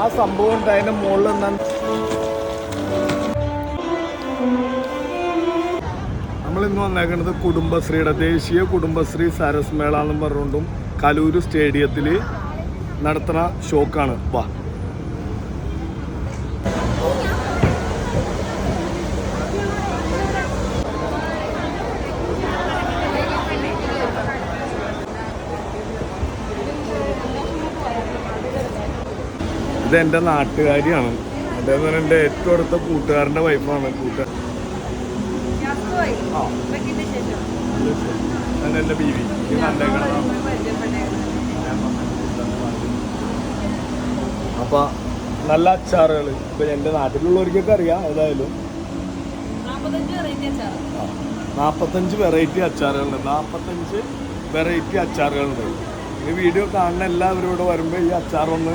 ആ സംഭവം ഉണ്ട് അതിന്റെ മുകളിൽ എന്താണ് നമ്മൾ ഇന്ന് വന്നേക്കുന്നത് കുടുംബശ്രീയുടെ ദേശീയ കുടുംബശ്രീ സരസ്മേള എന്നും പറഞ്ഞുകൊണ്ടും കലൂര് സ്റ്റേഡിയത്തിൽ നടത്തുന്ന ഷോക്കാണ്. വാ. എന്റെ നാട്ടുകാരിയാണ്. അതേപോലെ തന്നെ എന്റെ ഏറ്റവും അടുത്ത കൂട്ടുകാരന്റെ വൈഫാണ് എന്റെ ബീവി. അപ്പൊ നല്ല അച്ചാറുകൾ ഇപ്പൊ എന്റെ നാട്ടിലുള്ളവർക്കൊക്കെ അറിയാം ഏതായാലും. നാപ്പത്തഞ്ച് വെറൈറ്റി അച്ചാറുകളുണ്ട്. നാപ്പത്തഞ്ച് വെറൈറ്റി അച്ചാറുകളുണ്ട്. ഈ വീഡിയോ കാണുന്ന എല്ലാവരും ഇവിടെ വരുമ്പോൾ ഈ അച്ചാറൊന്ന്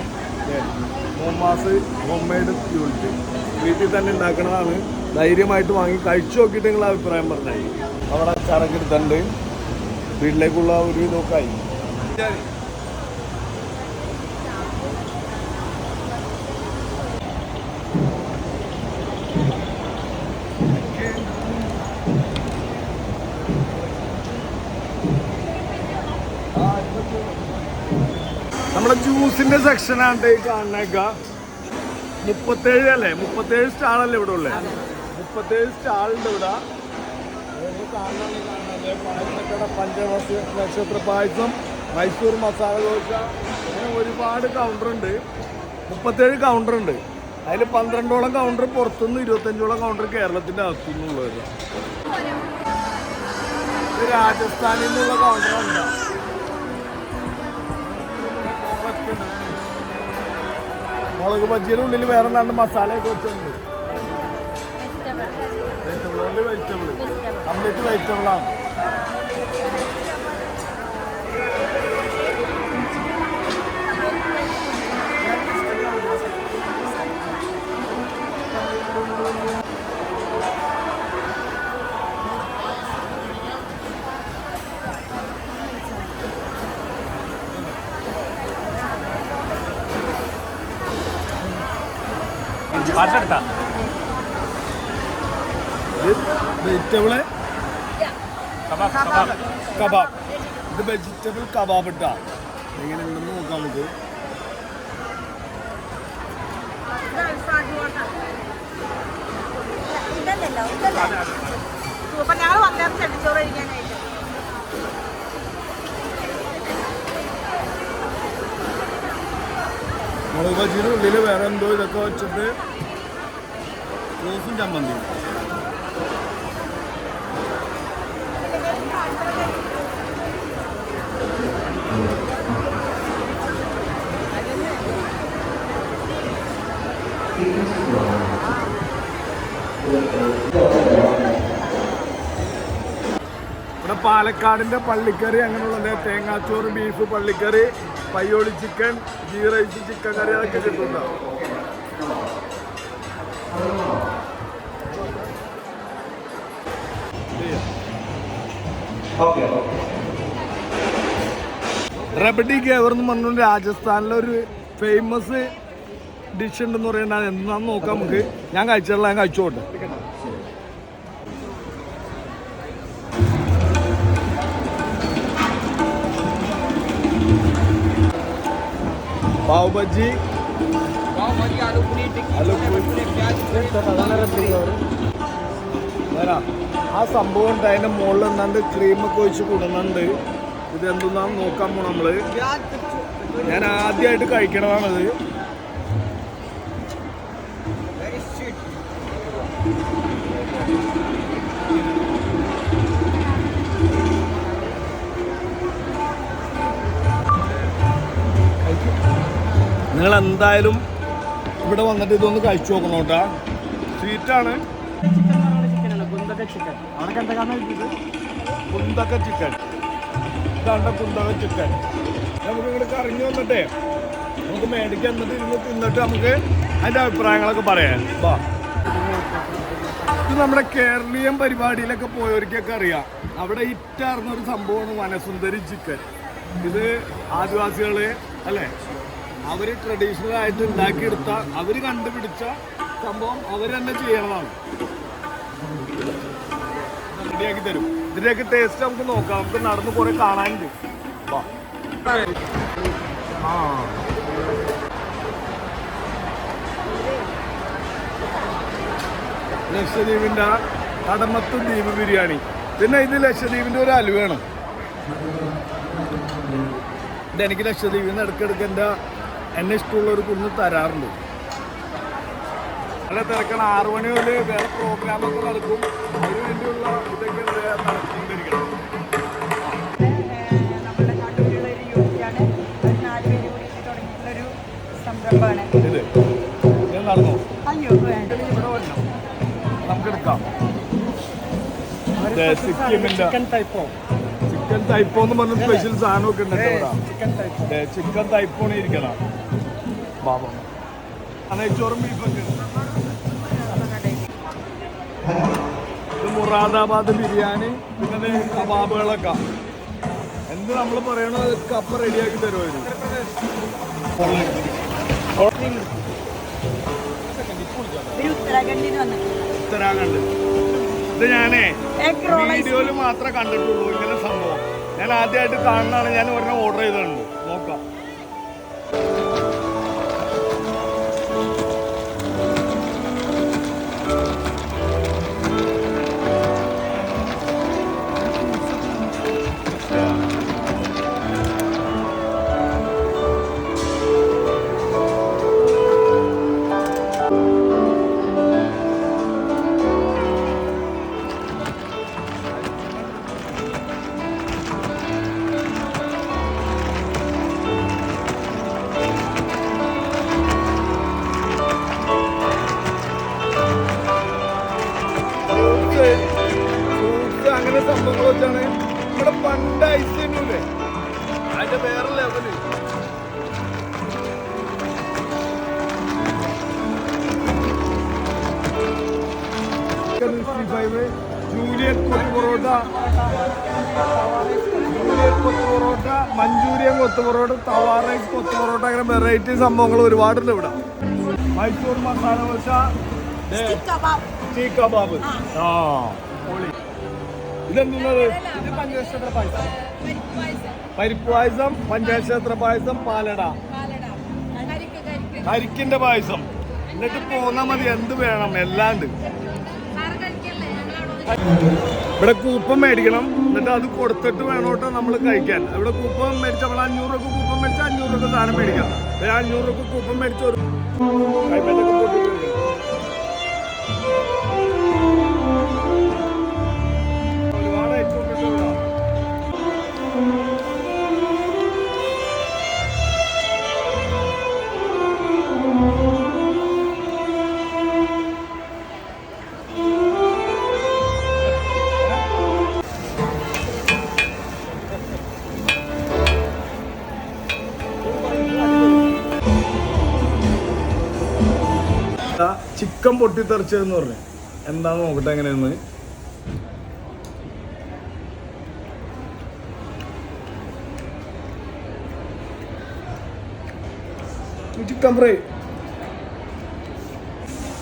മോമാസ് ഹോം മെയ്ഡ് യൂണിറ്റ് വീട്ടിൽ തന്നെ ഉണ്ടാക്കുന്നതാണ് ധൈര്യമായിട്ട് വാങ്ങി കഴിച്ചു നോക്കിയിട്ട് നിങ്ങൾ അഭിപ്രായം പറഞ്ഞായി അവിടെ അച്ചാറൊക്കെ വീട്ടിലേക്കുള്ള ഒരു ഇതൊക്കെ ആയി നമ്മുടെ ജ്യൂസിന്റെ സെക്ഷനാണ് ഈ കാണുന്നേക്ക മുപ്പത്തേഴ് അല്ലേ? മുപ്പത്തേഴ് സ്റ്റാളല്ലേ ഇവിടെ ഉള്ളേ? മുപ്പത്തേഴ് സ്റ്റാളുണ്ട് ഇവിടെ. പായസക്കട പഞ്ചവസ നക്ഷത്ര പായസം മൈസൂർ മസാല ദോശ അങ്ങനെ ഒരുപാട് കൗണ്ടർ ഉണ്ട്. മുപ്പത്തേഴ് കൗണ്ടർ ഉണ്ട്. അതിൽ പന്ത്രണ്ടോളം കൗണ്ടർ പുറത്തുനിന്ന് ഇരുപത്തഞ്ചോളം കൗണ്ടർ കേരളത്തിന്റെ അകത്തുനിന്നുള്ളത് രാജസ്ഥാനിൽ നിന്നുള്ള കൗണ്ടറുണ്ട് മുളക് ബജിയുടെ ഉള്ളിൽ വേറെ രണ്ട് മസാലയൊക്കെ വെച്ചിട്ടുണ്ട് വെജിറ്റബിൾ വെജിറ്റബിൾ കംപ്ലീറ്റ് വെജിറ്റബിൾ ഇത് വെജിറ്റബിൾ കബാബ് ഇത് വെജിറ്റബിൾ കബാബ്. ഇട്ടാ എങ്ങനെ ഉണ്ടെന്ന് നോക്കാം നമുക്ക്. അപ്പൊ ഞങ്ങൾ വന്നേരം ചെടിച്ചോറ് കഴിക്കാനായിട്ട്. മുളക് ബജിയുടെ ഉള്ളിൽ വേറെ എന്തോ ഇതൊക്കെ വെച്ചിട്ട് സോസും ചമ്മന്തിയും ഇവിടെ പാലക്കാടിന്റെ പള്ളിക്കറി അങ്ങനെയുള്ളത്. തേങ്ങാച്ചോറ് beef പള്ളിക്കറി Payyoli chicken ghee rice chicken curry അതൊക്കെ കിട്ടുന്നുണ്ടാവും റബഡി ഗേവർ എന്ന് പറഞ്ഞുകൊണ്ട് രാജസ്ഥാനിലെ ഒരു ഫേമസ് ഡിഷ് ഉണ്ടെന്ന് പറയുന്നത് എന്താണെന്ന് നോക്കാം നമുക്ക് ഞാൻ കഴിച്ചിട്ടുള്ള ഞാൻ കഴിച്ചോട്ടെ पाव भाजी आलू पूरी വരാ. ആ സംഭവം ഉണ്ട് അതിന്റെ മുകളിൽ എന്താണ്ട് ക്രീമൊക്കെ ഒഴിച്ച് കൊടുക്കുന്നുണ്ട്. ഇത് എന്തെന്നാന്ന് നോക്കാൻ പോണ നമ്മൾ. ഞാൻ ആദ്യമായിട്ട് കഴിക്കണതാണത്. നിങ്ങൾ എന്തായാലും ഇവിടെ വന്നിട്ട് ഇതൊന്ന് കഴിച്ചു നോക്കണം കേട്ടാ. സ്വീറ്റാണ് കുന്തക്ക ചിക്കൻ. ഇതാണ്ട കുന്തക ചിക്കൻ. നമുക്ക് ഇങ്ങോട്ട് കറങ്ങി വന്നിട്ടേ നമുക്ക് മേടിക്കാൻ എന്നിട്ട് ഇരുന്ന് തിന്നിട്ട് നമുക്ക് അതിന്റെ അഭിപ്രായങ്ങളൊക്കെ പറയാം. വാ. ഇത് നമ്മുടെ കേരളീയം പരിപാടിയിലൊക്കെ പോയവർക്കൊക്കെ അറിയാം. അവിടെ ഇറ്റാർന്ന ഒരു സംഭവമാണ് വനസുന്ദരി ചിക്കൻ. ഇത് ആദിവാസികൾ അല്ലേ? അവർ ട്രഡീഷണൽ ആയിട്ട് ഉണ്ടാക്കിയെടുത്ത അവർ കണ്ടുപിടിച്ച സംഭവം അവർ തന്നെ ചെയ്യണതാണ്. റെഡിയാക്കി തരും. ഇതിന്റെയൊക്കെ ടേസ്റ്റ് നമുക്ക് നോക്കാം. നമുക്ക് നടന്ന് കുറെ കാണാനുണ്ട്. ലക്ഷദ്വീപിന്റെ കടമത്ത് ദ്വീപ് ബിരിയാണി. പിന്നെ ഇത് ലക്ഷദ്വീപിന്റെ ഒരു അലുവയാണ് ഇത് എനിക്ക് ലക്ഷദ്വീപിൽ നിന്ന് ഇടയ്ക്കിടയ്ക്ക് എന്റെ എന്നെ ഇഷ്ടമുള്ള ഒരു കുന്ന് തരാറുണ്ട്. നല്ല തിരക്കാണ്. ആറു മണി മുതൽ വേറെ പ്രോഗ്രാമൊക്കെ നടക്കും. അതിന് വേണ്ടിയുള്ള ഇതൊക്കെ നടത്തിക്കൊണ്ടിരിക്കണം. ചിക്കൻ ടൈപ്പോ ചിക്കൻ തൈപ്പോ എന്ന് പറഞ്ഞ സ്പെഷ്യൽ സാധനമൊക്കെ ഉണ്ട് ചിക്കൻ തൈപ്പോണിരിക്കണം ഇരിക്കണം ബാബा. നെയ്ച്ചോറും ബീഫൊക്കെ ഉണ്ട്. ഇത് മുറാദാബാദ് ബിരിയാണി പിന്നെ കബാബുകളൊക്കെ. എന്ത് നമ്മൾ പറയണോ കപ്പ റെഡിയാക്കി തരുമായിരുന്നു ഉത്തരാഖണ്ഡ്. ഇത് ഞാനേ വീഡിയോയിൽ മാത്രമേ കണ്ടിട്ടുള്ളൂ ഇങ്ങനെ സംഭവം. ഞാൻ ആദ്യമായിട്ട് കാണുന്നതാണ് ഞാൻ ഒരെണ്ണം ഓർഡർ ചെയ്തിട്ടുണ്ട്. നോക്കാം. സംഭവങ്ങൾ വെച്ചാണ് നമ്മുടെ പണ്ട് ഐസ് തന്നെയല്ലേ അതിന്റെ വേറെ level julienne kothu parotta. Julienne kothu parotta Manchurian kothu parotta tawa rice kothu parotta അങ്ങനെ വെറൈറ്റി സംഭവങ്ങൾ ഒരുപാടുണ്ട് ഇവിടെ. മൈസൂർ മസാല ദോശ. കബാബ് ആ പൊളി. ഇതെന്തുന്നത്? ഇത് പഞ്ചക്ഷേത്ര പായസം. പരിപ്പ് പായസം പഞ്ചാക്ഷേത്ര പായസം പാലട. കരിക്കിന്റെ പായസം. എന്നിട്ട് പോന്നാ മതി എന്ത് വേണം എല്ലാണ്ട്. ഇവിടെ കൂപ്പം മേടിക്കണം. എന്നിട്ട് അത് കൊടുത്തിട്ട് വേണോട്ടോ നമ്മൾ കഴിക്കാൻ. ഇവിടെ കൂപ്പം മേടിച്ച നമ്മൾ അഞ്ഞൂറ് രൂപ കൂപ്പം മേടിച്ച അഞ്ഞൂറ് രൂപ സാധനം മേടിക്കാം. അഞ്ഞൂറ് രൂപ കൂപ്പം മേടിച്ച ചിക്കൻ പൊട്ടിത്തെറിച്ചതെന്ന് പറഞ്ഞു. എന്താന്ന് നോക്കട്ടെ എങ്ങനെയെന്ന്? ചിക്കൻ ഫ്രൈ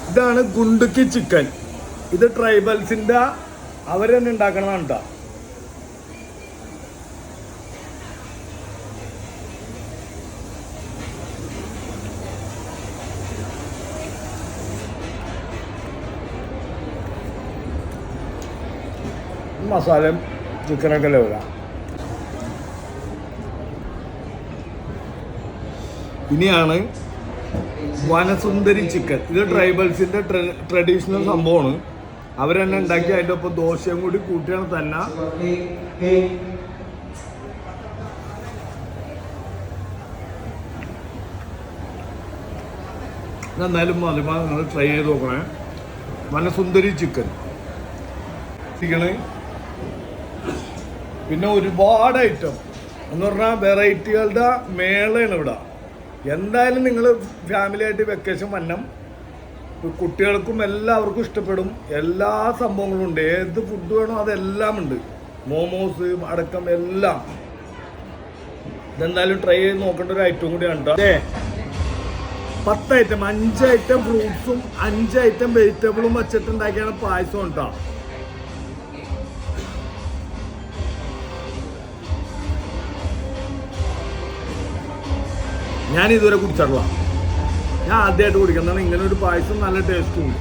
ഇതാണ് ഗുണ്ടുക്കി ചിക്കൻ. ഇത് ട്രൈബൽസിന്റെ അവർ തന്നെ കേട്ടോ മസാലയും ചിക്കനൊക്കെ ലെവല ഇനിയാണ് വനസുന്ദരി ചിക്കൻ. ഇത് ട്രൈബൽസിന്റെ ട്രഡീഷണൽ സംഭവമാണ്. അവരെന്നെ ഉണ്ടാക്കി അതിന്റെ ഒപ്പം ദോശയും കൂടി കൂട്ടിയാണ് തന്നെ. എന്നാലും മതിമ നിങ്ങൾ ട്രൈ ചെയ്ത് നോക്കണേ. വനസുന്ദരി ചിക്കൻ. ചിക്കണ് പിന്നെ ഒരുപാട് ഐറ്റം എന്ന് പറഞ്ഞാൽ വെറൈറ്റികളുടെ മേളയാണ് ഇവിടെ. എന്തായാലും നിങ്ങൾ ഫാമിലി ആയിട്ട് വെക്കേഷൻ വന്നം കുട്ടികൾക്കും എല്ലാവർക്കും ഇഷ്ടപ്പെടും. എല്ലാ സംഭവങ്ങളും ഉണ്ട്. ഏത് ഫുഡ് വേണോ അതെല്ലാം ഉണ്ട്. മോമോസ് അടക്കം എല്ലാം. ഇതെന്തായാലും ട്രൈ ചെയ്ത് നോക്കേണ്ട ഒരു ഐറ്റം കൂടിയാണ് കേട്ടോ പത്ത് ഐറ്റം അഞ്ച് ഐറ്റം ഫ്രൂട്ട്സും അഞ്ച് ഐറ്റം വെജിറ്റബിളും വെച്ചിട്ടുണ്ടാക്കിയാണ് പായസം കേട്ടോ ഞാൻ ഇതുവരെ കുടിച്ചിട്ടുള്ള ഞാൻ ആദ്യമായിട്ട് കുടിക്കുന്നതാണ്. ഇങ്ങനെ ഒരു പായസം നല്ല ടേസ്റ്റും ഉണ്ട്.